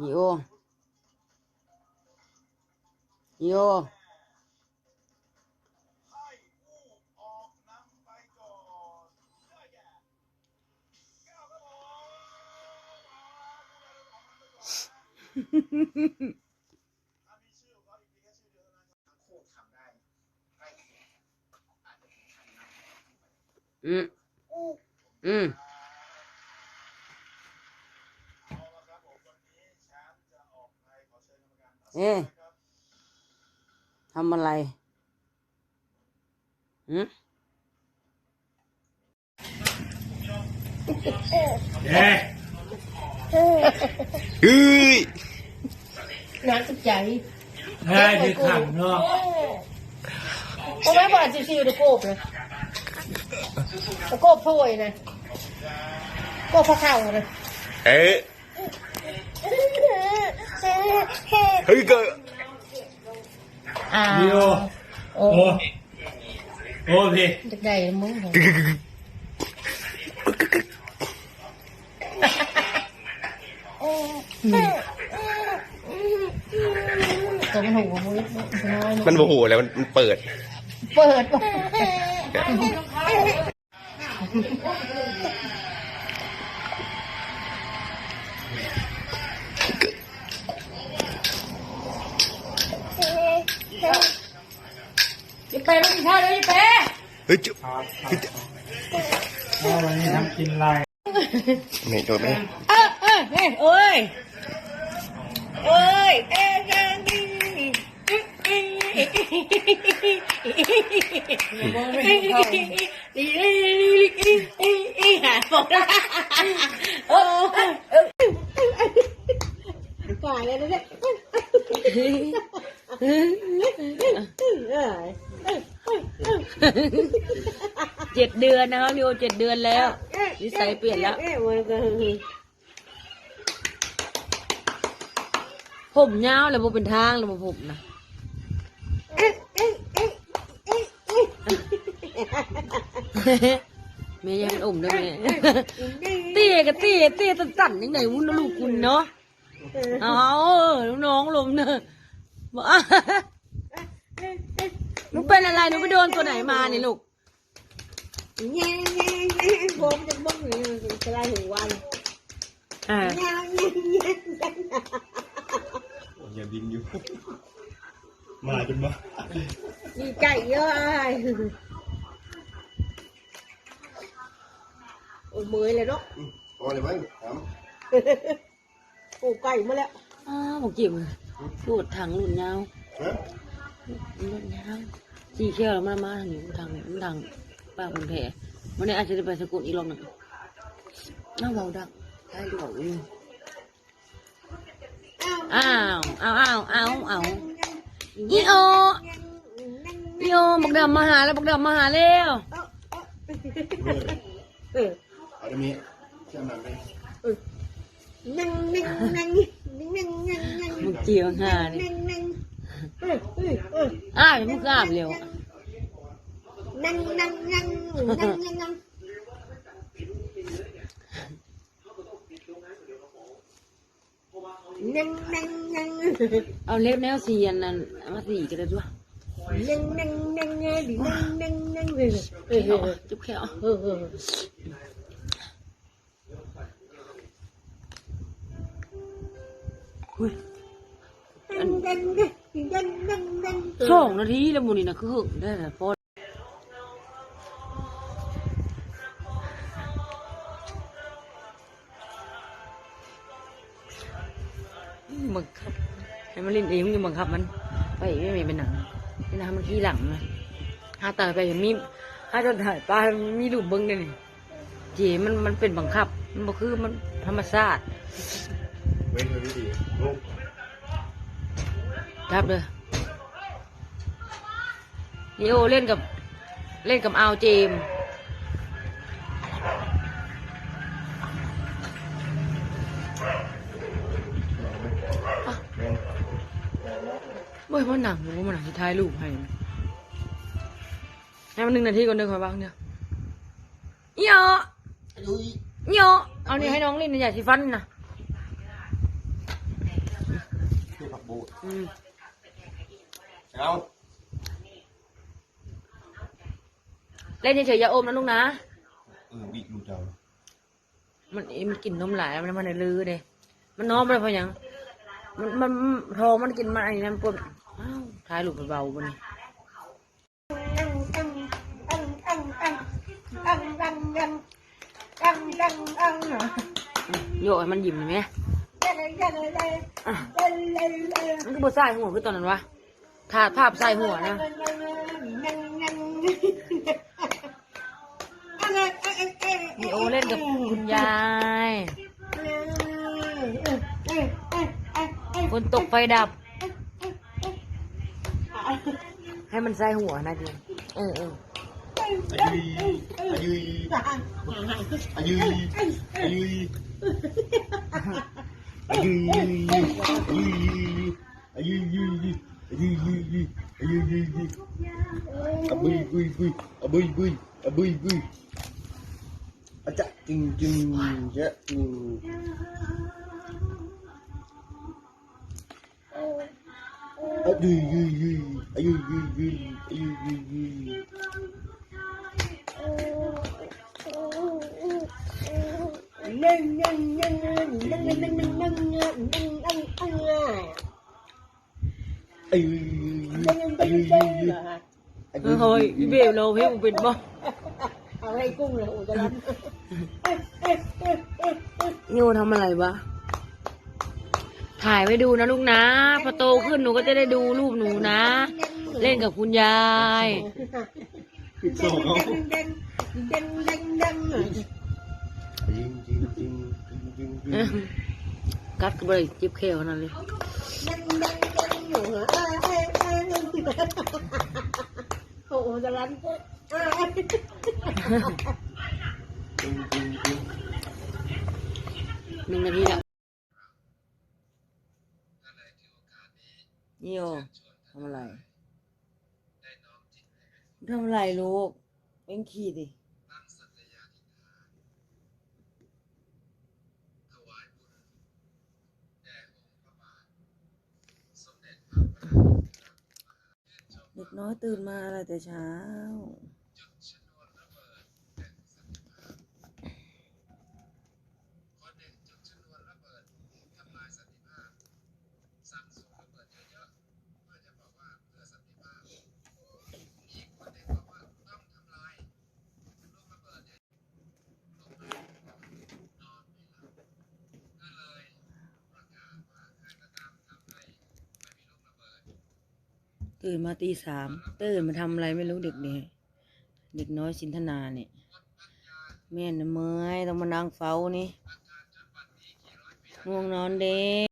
นีโอนีโออืมอืม เอ๊ะทำอะไรอืมเอ๊ะเฮ้ยน้ำตกใจเฮ้ยที่ขังเนาะเพราะแม่บอกชิวๆตะโกบเลยตะโกบถ้วยนะโกบพระเข่าเลยเอ๊ะ เฮ้ยเกิดอ่าเดียวโอ้โอ้โอ้พี่จะได้มึงเหรอตัวมันหูมุ้ยน้อยมันโมโหแล้วมันเปิด เปิดว่ะ จะไปแล้วกินข้าวเลยจะไปเฮ้ยจุ๊บเอาวันนี้ทำกินอะไรไม่โดนไหมเออเออเฮ้ยโอ้ยโอ้ยเอ้ยยังดีหาบอกได้โอ้ฝ่ายอะไรเนี่ย เจ็ดเดือนนะครับนิโอเจ็ดเดือนแล้วนิสัยเปลี่ยนแล้ว ผมยาวเลยบ่เป็นทางเลยบ่ผมนะแม่ยังเป็นอมด้วยแม่เตี้ยกับเตี้ยเตี้ยตันๆยังไงวุ้นนะลูกคุณเนาะเอาลูกน้องลมเนอะ บอกอะหนูเป็นอะไรหนูไปโดนตัวไหนมาเนี่ยลูกแง่แง่แง่ผมจะบ้องเลยจะได้ถึงวันอ่าแง่แง่แง่อย่าบินอยู่ มาจนมาดีใจเยอะไอ้โอ้เมยเลยเนาะพอเลยมั้งครับโอ้ไก่มาแล้วอ้าวบอกจิ๋ว พูดทางรุ่นยาวฮะรุ่นยาวสีเขียวแล้วมามาทางนี้ทางทางป้าคนแผลวันนี้อาจจะได้ไปสกุลอีกรอบหนึ่งน่าเบาดักได้ดูบอกอยู่อ้าวอ้าวอ้าวอ้าวอ้าวอีโออีโอบักดำมาหาแล้วบักดำมาหาแล้วเออเอาได้มีเชื่อมันไหมนั่งนั่งนั่งนั่งนั่งนั่ง มึงเจียวหาเนี่ยนั่งนั่งเออเออเอออ้าวมึงก็อาบเร็วนั่งนั่งนั่งนั่งนั่งนั่งนั่งนั่งนั่งเอาเล็บแนวสีอันนั้นเอามาสีกันเลยด้วยนั่งนั่งนั่งนั่งดินั่งนั่งนั่งเลยเออเออจุ๊บแค่เออเอันสองนาทีแล้วมูนี่นะคือหึงได้แต่พอบังคับให้มันเล่นเองมึงบังคับมัน ไปไม่มีเป็นหนังนี่นะมันขี้หลังนะถ้าตายไปมีถ้าจะถ่ายปลามีรูปเบิ้งเนี่ยเจมันมันเป็นบังคับ มันคือมันธรรมชาติเว้นเลยดีลูก รับเลยนีโอเล่นกับ เล่นกับอาวเจมบ่เว้ยมันหนังหรือว่ามันหนังที่ท้ายรูปให้ให้มันหนึ่งนาทีก่อนเดินคอยบ้างเดียวเยอะเยอะเอานี่ให้น้องล่นนะอย่าสิฟันนะผักบูดอืม เอาเล่นเฉยๆอย่าอมนะลูกนะ เออวิดูเจ้ามันเอ้มันกินนมหลายมันมันในลือเด้มันน้อมไปเพราะหยังมันมันทองมันกินมาอันนี้นะมันปวดอ้าวท้ายลูกเบาๆมันนี่โยกให้มันยิ้มไหมอะมันก็บใส่หัวคือตอนนั้นวะ ถาดภาพใส่หัวนะมีโอเล่นกับคุณยายคนตกไฟดับ ให้มันใส่หัวนะจริงเออเอออายุอายุอายุอายุอายุอายุอายุ อายุอายุอายุอายุอายุอายุอาบุยบุยบุยอาบุยบุยอาบุยบุยอาจะจริง เอ้ยเป็นยังเป็นเจ๊เหรอฮะเออเฮ้ยอีเบลเราให้กูเป็นบ่เอาให้กุ้งเลยอุจจาระโยทำอะไรวะถ่ายไว้ดูนะลูกนะพอโตขึ้นหนูก็จะได้ดูรูปหนูนะ เล่นกับคุณยายปิดโซ่เขาดังดังดังดังกัดก็เลยจิบเขวนั่นเลย เด้งเด้งเด้งอยู่เหรอเอ้ยเอ้ยเอ้ยโอ้โหจะรันเอ้ยจริงจริงจริงหนึ่งนาทีแล้วนี่โยทำอะไรทำอะไรลูกเอ็งขี่ดิ น้อยตื่นมาอะไรแต่เช้า ตื่นมาตีสามตื่นมาทำอะไรไม่รู้เด็กเนี่ยเด็กน้อยสินธนาเนี่ย แม่นเมื่อยต้องมานั่งเฝ้านี่ง่วงนอนเด็ก